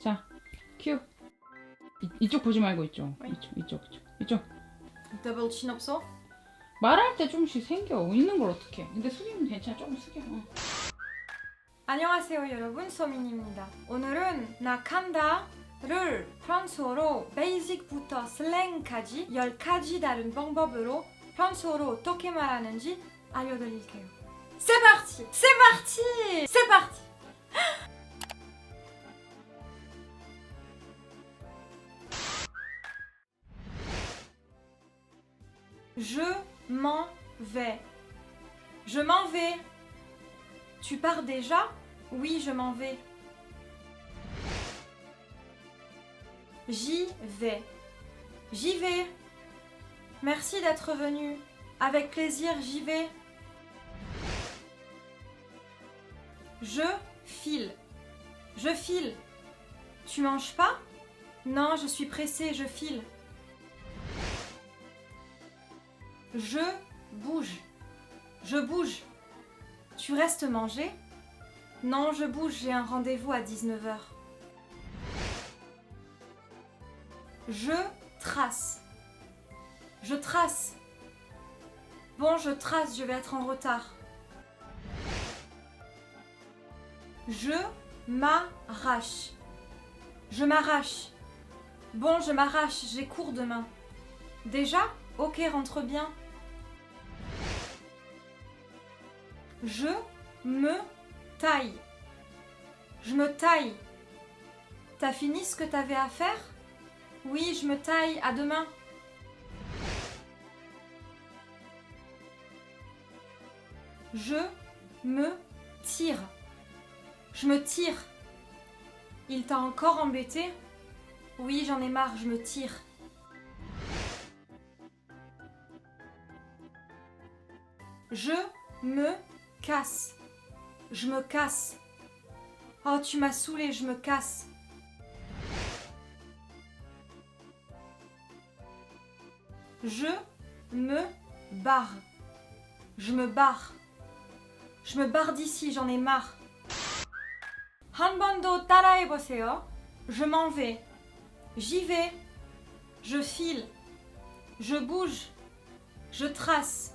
자, 큐. 이, 이쪽 보지 말고 이쪽. 왜? 이쪽, 이쪽, 이쪽. 이쪽. 더블 친 없어? 말할 때 조금씩 생겨. 있는 걸 어떻게? 근데 숙이면 괜찮아. 조금 숙여. 어. 안녕하세요 여러분 소민입니다. 오늘은 나칸다를 프랑스어로 베이직부터 슬랭까지 10가지 다른 방법으로 프랑스어로 어떻게 말하는지 알려드릴게요. C'est parti! C'est parti! C'est parti! Je m'en vais. Je m'en vais. Tu pars déjà? Oui, je m'en vais. J'y vais. J'y vais. Merci d'être venu. Avec plaisir, j'y vais. Je file. Je file. Tu manges pas? Non, je suis pressée, je file. Je bouge. Je bouge. Tu restes manger? Non, je bouge, j'ai un rendez-vous à 19h. Je trace. Je trace. Bon, je trace, je vais être en retard. Je m'arrache. Je m'arrache. Bon, je m'arrache, j'ai cours demain. Déjà? Ok, rentre bien. Je me taille. Je me taille. T'as fini ce que t'avais à faire? Oui, je me taille. À demain. Je me tire. Je me tire. Il t'a encore embêté? Oui, j'en ai marre, je me tire. Je me casse. Je me casse. Oh, tu m'as saoulé, je me casse. Je me barre. Je me barre. Je me barre d'ici, j'en ai marre. Hanbando. Je m'en vais. J'y vais. Je file. Je bouge. Je trace.